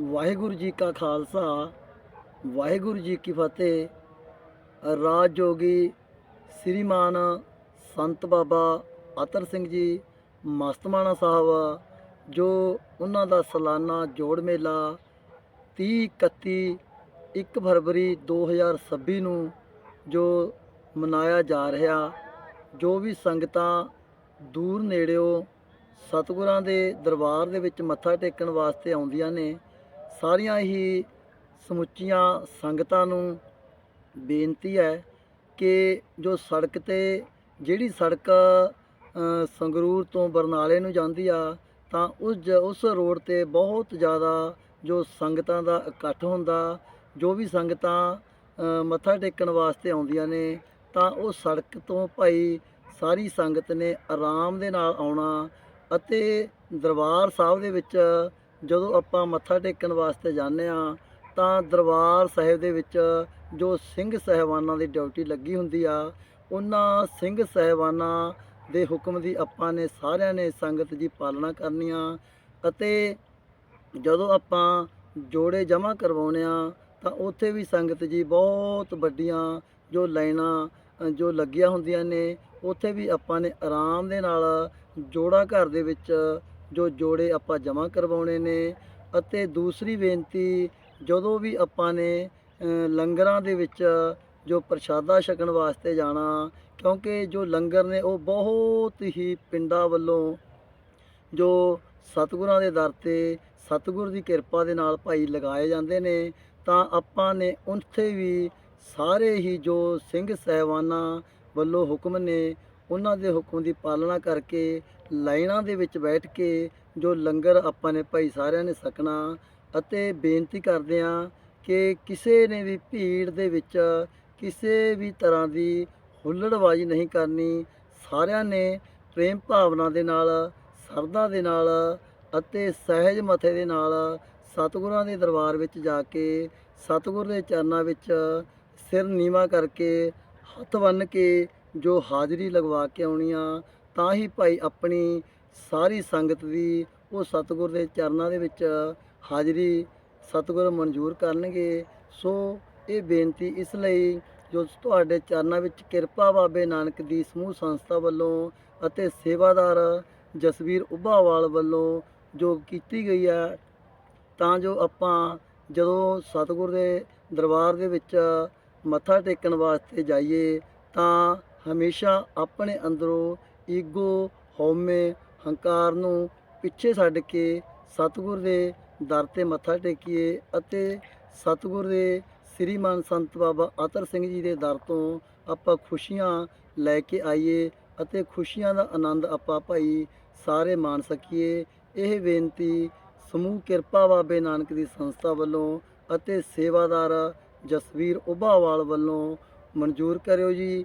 ਵਾਹਿਗੁਰੂ ਜੀ ਕਾ ਖਾਲਸਾ, ਵਾਹਿਗੁਰੂ ਜੀ ਕੀ ਫਤਿਹ। ਰਾਜ ਜੋਗੀ ਸ੍ਰੀਮਾਨ ਸੰਤ ਬਾਬਾ ਅਤਰ ਸਿੰਘ ਜੀ, ਮਸਤਮਾਨਾ ਸਾਹਿਬ, ਜੋ ਉਹਨਾਂ ਦਾ ਸਾਲਾਨਾ ਜੋੜ ਮੇਲਾ 30 31 1 ਫਰਵਰੀ 2026 ਨੂੰ ਜੋ ਮਨਾਇਆ ਜਾ ਰਿਹਾ, ਜੋ ਵੀ ਸੰਗਤਾਂ ਦੂਰ ਨੇੜਿਓ ਸਤਿਗੁਰਾਂ ਦੇ ਦਰਬਾਰ ਦੇ ਵਿੱਚ ਮੱਥਾ ਟੇਕਣ ਵਾਸਤੇ ਆਉਂਦੀਆਂ ਨੇ ਸਾਰੀਆਂ ਹੀ ਸਮੁੱਚੀਆਂ ਸੰਗਤਾਂ ਨੂੰ ਬੇਨਤੀ ਹੈ ਕਿ ਜੋ ਸੜਕ ਤੇ ਜਿਹੜੀ ਸੜਕ ਸੰਗਰੂਰ ਤੋਂ ਬਰਨਾਲੇ ਨੂੰ ਜਾਂਦੀ ਆ, ਤਾਂ ਉਸ ਜ- ਉਸ ਰੋਡ ਤੇ ਬਹੁਤ ਜ਼ਿਆਦਾ ਜੋ ਸੰਗਤਾਂ ਦਾ ਇਕੱਠ ਹੁੰਦਾ, ਜੋ ਵੀ ਸੰਗਤਾਂ ਮੱਥਾ ਟੇਕਣ ਵਾਸਤੇ ਆਉਂਦੀਆਂ ਨੇ, ਤਾਂ ਉਹ ਸੜਕ ਤੋਂ ਭਾਈ ਸਾਰੀ ਸੰਗਤ ਨੇ ਆਰਾਮ ਦੇ ਨਾਲ ਆਉਣਾ ਅਤੇ ਦਰਬਾਰ ਸਾਹਿਬ ਦੇ ਵਿੱਚ ਜਦੋਂ ਆਪਾਂ ਮੱਥਾ ਟੇਕਣ ਵਾਸਤੇ ਜਾਂਦੇ ਆ ਤਾਂ ਦਰਬਾਰ ਸਾਹਿਬ ਦੇ ਵਿੱਚ ਜੋ ਸਿੰਘ ਸਹਿਬਾਨਾਂ ਦੀ ਡਿਊਟੀ ਲੱਗੀ ਹੁੰਦੀ ਆ, ਉਹਨਾਂ ਸਿੰਘ ਸਹਿਬਾਨਾਂ ਦੇ ਹੁਕਮ ਦੀ ਆਪਾਂ ਨੇ ਸਾਰਿਆਂ ਨੇ ਸੰਗਤ ਦੀ ਪਾਲਣਾ ਕਰਨੀ ਆ ਅਤੇ ਜਦੋਂ ਆਪਾਂ ਜੋੜੇ ਜਮ੍ਹਾਂ ਕਰਵਾਉਣੇ ਆ ਤਾਂ ਉੱਥੇ ਵੀ ਸੰਗਤ ਜੀ ਬਹੁਤ ਵੱਡੀਆਂ ਜੋ ਲਾਈਨਾਂ ਜੋ ਲੱਗੀਆਂ ਹੁੰਦੀਆਂ ਨੇ, ਉੱਥੇ ਵੀ ਆਪਾਂ ਨੇ ਆਰਾਮ ਦੇ ਨਾਲ ਜੋੜਾ ਘਰ ਦੇ ਵਿੱਚ ਜੋ ਜੋੜੇ ਆਪਾਂ ਜਮ੍ਹਾਂ ਕਰਵਾਉਣੇ ਨੇ ਅਤੇ ਦੂਸਰੀ ਬੇਨਤੀ, ਜਦੋਂ ਵੀ ਆਪਾਂ ਨੇ ਲੰਗਰਾਂ ਦੇ ਵਿੱਚ ਜੋ ਪ੍ਰਸ਼ਾਦਾ ਛਕਣ ਵਾਸਤੇ ਜਾਣਾ, ਕਿਉਂਕਿ ਜੋ ਲੰਗਰ ਨੇ ਉਹ ਬਹੁਤ ਹੀ ਪਿੰਡਾਂ ਵੱਲੋਂ ਜੋ ਸਤਿਗੁਰਾਂ ਦੇ ਦਰ ਤੇ ਸਤਿਗੁਰ ਦੀ ਕਿਰਪਾ ਦੇ ਨਾਲ ਭਾਈ ਲਗਾਏ ਜਾਂਦੇ ਨੇ, ਤਾਂ ਆਪਾਂ ਨੇ ਉੱਥੇ ਵੀ ਸਾਰੇ ਹੀ ਜੋ ਸਿੰਘ ਸਹਿਬਾਨਾਂ ਵੱਲੋਂ ਹੁਕਮ ਨੇ ਉਹਨਾਂ ਦੇ ਹੁਕਮ ਦੀ ਪਾਲਣਾ ਕਰਕੇ ਲਾਈਨਾਂ ਦੇ ਵਿੱਚ ਬੈਠ ਕੇ ਜੋ ਲੰਗਰ ਆਪਾਂ ਨੇ ਭਾਈ ਸਾਰਿਆਂ ਨੇ ਸਕਣਾ ਅਤੇ ਬੇਨਤੀ ਕਰਦੇ ਹਾਂ ਕਿ ਕਿਸੇ ਨੇ ਵੀ ਭੀੜ ਦੇ ਵਿੱਚ ਕਿਸੇ ਵੀ ਤਰ੍ਹਾਂ ਦੀ ਹੁੱਲੜਬਾਜ਼ੀ ਨਹੀਂ ਕਰਨੀ, ਸਾਰਿਆਂ ਨੇ ਪ੍ਰੇਮ ਭਾਵਨਾ ਦੇ ਨਾਲ ਸਰਦਾ ਦੇ ਨਾਲ ਅਤੇ ਸਹਿਜ ਮਥੇ ਦੇ ਨਾਲ ਸਤਿਗੁਰਾਂ ਦੇ ਦਰਬਾਰ ਵਿੱਚ ਜਾ ਕੇ ਸਤਿਗੁਰ ਦੇ ਚਰਨਾਂ ਵਿੱਚ ਸਿਰ ਨੀਵਾ ਕਰਕੇ ਹੱਥ ਬੰਨ੍ਹ ਕੇ ਜੋ ਹਾਜ਼ਰੀ ਲਗਵਾ ਕੇ ਆਉਣੀ ਆ, ਤਾਂ ਹੀ ਭਾਈ ਆਪਣੀ ਸਾਰੀ ਸੰਗਤ ਦੀ ਉਹ ਸਤਿਗੁਰ ਦੇ ਚਰਨਾਂ ਦੇ ਵਿੱਚ ਹਾਜ਼ਰੀ ਸਤਿਗੁਰ ਮਨਜ਼ੂਰ ਕਰਨਗੇ। ਸੋ ਇਹ ਬੇਨਤੀ ਇਸ ਲਈ ਜੋ ਤੁਹਾਡੇ ਚਰਨਾਂ ਵਿੱਚ ਕਿਰਪਾ ਬਾਬੇ ਨਾਨਕ ਦੀ ਸਮੂਹ ਸੰਸਥਾ ਵੱਲੋਂ ਅਤੇ ਸੇਵਾਦਾਰ ਜਸਵੀਰ ਉਭਾਵਾਲ ਵੱਲੋਂ ਜੋ ਕੀਤੀ ਗਈ ਹੈ ਤਾਂ ਜੋ ਆਪਾਂ ਜਦੋਂ ਸਤਿਗੁਰ ਦੇ ਦਰਬਾਰ ਦੇ ਵਿੱਚ ਮੱਥਾ ਟੇਕਣ ਵਾਸਤੇ ਜਾਈਏ, ਤਾਂ ਹਮੇਸ਼ਾ ਆਪਣੇ ਅੰਦਰੋਂ ਈਗੋ, ਹਉਮੈ, ਹੰਕਾਰ ਨੂੰ ਪਿੱਛੇ ਛੱਡ ਕੇ ਸਤਿਗੁਰ ਦੇ ਦਰ ਤੇ ਮੱਥਾ ਟੇਕੀਏ ਅਤੇ ਸਤਿਗੁਰ ਦੇ ਸ੍ਰੀਮਾਨ ਸੰਤ ਬਾਬਾ ਅਤਰ ਸਿੰਘ ਜੀ ਦੇ ਦਰ ਤੋਂ ਆਪਾਂ ਖੁਸ਼ੀਆਂ ਲੈ ਕੇ ਆਈਏ ਅਤੇ ਖੁਸ਼ੀਆਂ ਦਾ ਆਨੰਦ ਆਪਾਂ ਭਾਈ ਸਾਰੇ ਮਾਣ ਸਕੀਏ। ਇਹ ਬੇਨਤੀ ਸਮੂਹ ਕਿਰਪਾ ਬਾਬੇ ਨਾਨਕ ਦੀ ਸੰਸਥਾ ਵੱਲੋਂ ਅਤੇ ਸੇਵਾਦਾਰ ਜਸਵੀਰ ਉਭਾਵਾਲ ਵੱਲੋਂ ਮਨਜ਼ੂਰ ਕਰਿਓ ਜੀ।